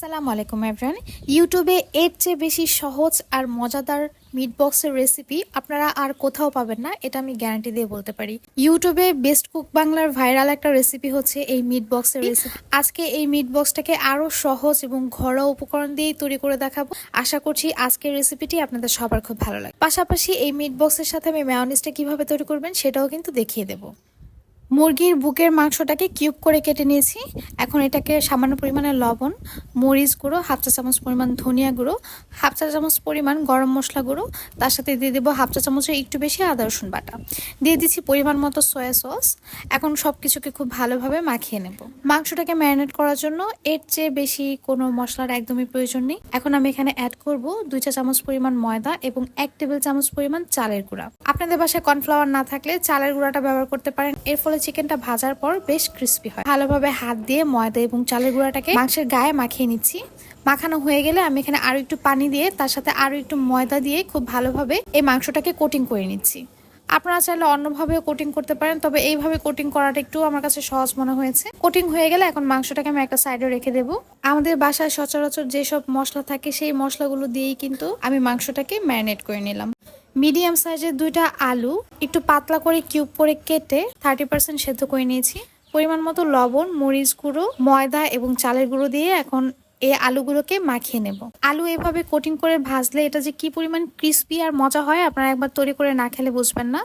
আসসালামু আলাইকুম এভরিওয়ান ইউটিউবে এর চেয়ে বেশি সহজ আর মজাদার মিট বক্সের রেসিপি আপনারা আর কোথাও পাবেন না, এটা আমি গ্যারান্টি দিয়ে বলতে পারি। ইউটিউবে বেস্ট কুক বাংলার ভাইরাল একটা রেসিপি হচ্ছে এই মিট বক্সের রেসিপি আজকে এই মিট বক্সটাকে আরও সহজ এবং ঘরোয়া উপকরণ দিয়েই তৈরি করে দেখাবো। আশা করছি আজকের রেসিপিটি আপনাদের সবার খুব ভালো লাগে পাশাপাশি এই মিট বক্সের সাথে আমি ম্যায়োনিজটা কীভাবে তৈরি করবেন সেটাও কিন্তু দেখিয়ে দেবো। মুরগির বুকের মাংসটাকে কিউব করে কেটে নিয়েছি। এখন এটাকে সামান্য পরিমাণে লবণ, মরিচ গুঁড়ো, হাফ চা চামচ পরিমাণ ধনিয়া গুঁড়ো, হাফ চা চামচ পরিমাণ গরম মশলা গুঁড়ো, তার সাথে দিয়ে দেবো হাফ চা চামচের একটু বেশি আদা, রসুন বাটা। দিয়ে দিচ্ছি পরিমাণ মতো সয়া সস। এখন সব কিছুকে খুব ভালোভাবে মাখিয়ে নেব। মাংসটাকে ম্যারিনেট করার জন্য এর চেয়ে বেশি কোনো মশলার একদমই প্রয়োজন নেই। এখন আমি এখানে অ্যাড করব দুই চা চামচ পরিমাণ ময়দা এবং এক টেবিল চামচ পরিমাণ চালের গুঁড়া। আপনাদের বাসায় কর্নফ্লাওয়ার না থাকলে চালের গুঁড়াটা ব্যবহার করতে পারেন। এর ফলে চিকেনটা ভাজার পর বেশ ক্রিস্পি হয়। ভালোভাবে হাত দিয়ে ময়দা এবং চালের গুঁড়াটাকে মাংসের গায়ে মাখিয়ে নিচ্ছি। মাখানো হয়ে গেলে আমি এখানে আরও একটু পানি দিয়ে, তার সাথে আরও একটু ময়দা দিয়ে খুব ভালোভাবে এই মাংসটাকে কোটিং করে নিচ্ছি। আপনারা চাইলে অন্যভাবেও কোটিং করতে পারেন, তবে এইভাবে কোটিং করাটা একটু আমার কাছে সহজ মনে হয়েছে। কোটিং হয়ে গেলে এখন মাংসটাকে আমি একটা সাইডে রেখে দেবো। আমাদের বাসায় সচরাচর যেসব মশলা থাকে, সেই মশলাগুলো দিয়েই কিন্তু আমি মাংসটাকে ম্যারিনেট করে নিলাম। মিডিয়াম সাইজের দুইটা আলু, একটু পাতলা করে কিউব করে কেটে থার্টি পার্সেন্ট সেদ্ধ করে নিয়েছি। পরিমাণ মতো লবণ, মরিচ গুঁড়ো, ময়দা এবং চালের গুঁড়ো দিয়ে এখন এই আলুগুলোকে মাখিয়ে নেব। আলু এভাবে কোটিং করে ভাজলে এটা যে কি পরিমাণ ক্রিস্পি আর মজা হয় আপনারা একবার তৈরি করে না খেলে বুঝবেন না।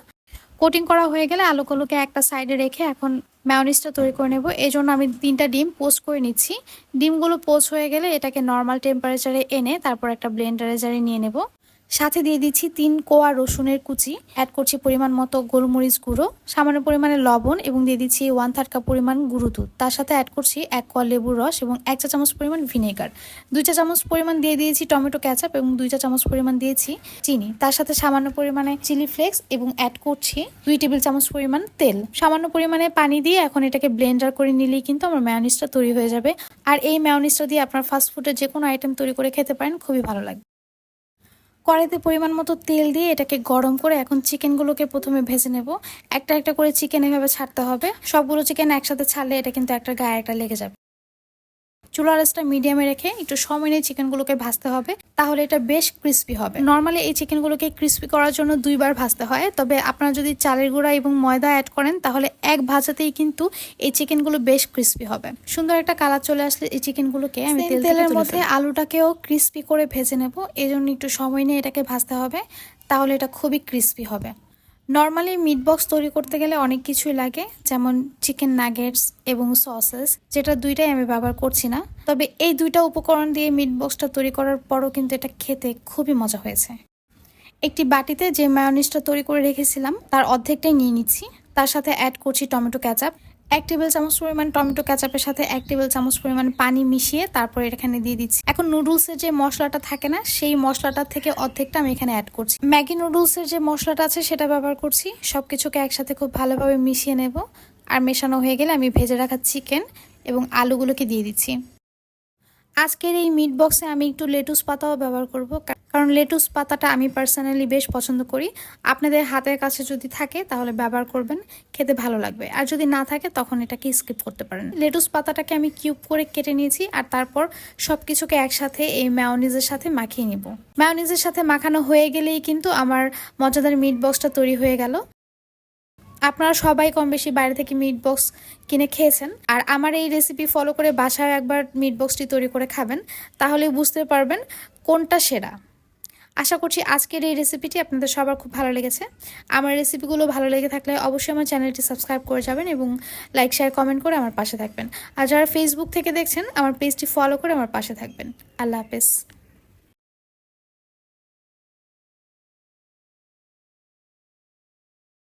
কোটিং করা হয়ে গেলে আলুগুলোকে একটা সাইডে রেখে এখন ম্যাওনিজটা তৈরি করে নেব। এই জন্য আমি তিনটা ডিম পোস্ট করে নিচ্ছি। ডিমগুলো পোস্ট হয়ে গেলে এটাকে নর্মাল টেম্পারেচারে এনে তারপর একটা ব্লেন্ডারে জারে নিয়ে নেব। সাথে দিয়ে দিচ্ছি তিন কোয়া রসুনের কুচি। অ্যাড করছি পরিমাণ মতো গোলমরিচ গুঁড়ো, সামান্য পরিমাণে লবণ এবং দিয়ে দিচ্ছি ওয়ান থার্ড কাপ পরিমাণ গুঁড়ো দুধ। তার সাথে অ্যাড করছি এক কোয়া লেবুর রস এবং এক চা চামচ পরিমাণ ভিনেগার। দুই চা চামচ পরিমাণ দিয়ে দিয়েছি টমেটো ক্যাচাপ এবং দুই চা চামচ পরিমাণ দিয়েছি চিনি। তার সাথে সামান্য পরিমাণে চিলি ফ্লেক্স এবং অ্যাড করছি দুই টেবিল চামচ পরিমাণ তেল। সামান্য পরিমাণে পানি দিয়ে এখন এটাকে ব্লেন্ডার করে নিলেই কিন্তু আমার ম্যায়োনিজটা তৈরি হয়ে যাবে। আর এই ম্যায়োনিজটা দিয়ে আপনার ফাস্ট ফুডের যে কোনো আইটেম তৈরি করে খেতে পারেন, খুবই ভালো লাগবে। কড়াইতে পরিমাণ মতো তেল দিয়ে এটাকে গরম করে এখন চিকেনগুলোকে প্রথমে ভেজে নেব। একটা একটা করে চিকেন এভাবে ছাড়তে হবে। সবগুলো চিকেন একসাথে ছাড়লে এটা কিন্তু একটা গায়ে একটা লেগে যাবে। চুলার আঁচটা মিডিয়ামে রেখে একটু সময় নিয়ে চিকেনগুলোকে ভাজতে হবে। তাহলে এটা বেশ ক্রিস্পি হবে। নর্মালি এই চিকেনগুলোকে ক্রিস্পি করার জন্য দুইবার ভাজতে হয়। তবে আপনারা যদি চালের গুঁড়া এবং ময়দা অ্যাড করেন তাহলে এক ভাজাতেই কিন্তু এই চিকেনগুলো বেশ ক্রিস্পি হবে। সুন্দর একটা কালার চলে আসলে এই চিকেনগুলোকে আমি তেল তেলের মধ্যে আলুটাকেও ক্রিস্পি করে ভেজে নেব। এই জন্য একটু সময় নিয়ে এটাকে ভাজতে হবে। তাহলে এটা খুবই ক্রিস্পি হবে। নর্মালি মিট বক্স তৈরি করতে গেলে অনেক কিছুই লাগে, যেমন চিকেন নাগেটস এবং সসেস যেটা দুইটাই আমি ব্যবহার করছি না। তবে এই দুইটা উপকরণ দিয়ে মিট বক্সটা তৈরি করার পরও কিন্তু এটা খেতে খুবই মজা হয়েছে। একটি বাটিতে যে মায়োনিজটা তৈরি করে রেখেছিলাম, তার অর্ধেকটাই নিয়ে নিচ্ছি। তার সাথে অ্যাড করছি টমেটো ক্যাচাপ এক টেবিল চামচ পরিমাণ টমেটো ক্যাচাপের সাথে এক টেবিল চামচ পরিমাণ পানি মিশিয়ে তারপর এখানে দিয়ে দিচ্ছি। এখন নুডলসের যে মশলাটা থাকে না, সেই মশলাটা থেকে অর্ধেকটা আমি এখানে অ্যাড করছি। ম্যাগি নুডলসের যে মশলাটা আছে, সেটা ব্যবহার করছি। সবকিছুকে একসাথে খুব ভালোভাবে মিশিয়ে নেব। আর মেশানো হয়ে গেলে আমি ভেজে রাখা চিকেন এবং আলুগুলোকে দিয়ে দিচ্ছি। আজকের এই মিট বক্সে আমি একটু লেটুস পাতাও ব্যবহার করব কারণ লেটুস পাতাটা আমি পার্সোনালি বেশ পছন্দ করি। আপনাদের হাতের কাছে যদি থাকে তাহলে ব্যবহার করবেন, খেতে ভালো লাগবে। আর যদি না থাকে তখন এটাকে স্কিপ করতে পারেন। লেটুস পাতাটাকে আমি কিউব করে কেটে নিয়েছি আর তারপর সব কিছুকে একসাথে এই ম্যাওনিজের সাথে মাখিয়ে নিব। ম্যাওনিজের সাথে মাখানো হয়ে গেলেই কিন্তু আমার মজাদার মিট বক্সটা তৈরি হয়ে গেল। আপনারা সবাই কম বেশি বাইরে থেকে মিট বক্স কিনে খেয়েছেন। আর আমার এই রেসিপি ফলো করে বাসায় একবার মিট বক্সটি তৈরি করে খাবেন, তাহলে বুঝতে পারবেন কোনটা সেরা। আশা করছি আজকের এই রেসিপিটি আপনাদের সবার খুব ভালো লেগেছে। আমার রেসিপিগুলো ভালো লেগে থাকলে অবশ্যই আমার চ্যানেলটি সাবস্ক্রাইব করে যাবেন এবং লাইক শেয়ার কমেন্ট করে আমার পাশে থাকবেন। আর যারা ফেসবুক থেকে দেখছেন, আমার পেজটি ফলো করে আমার পাশে থাকবেন। আল্লাহ হাফেজ।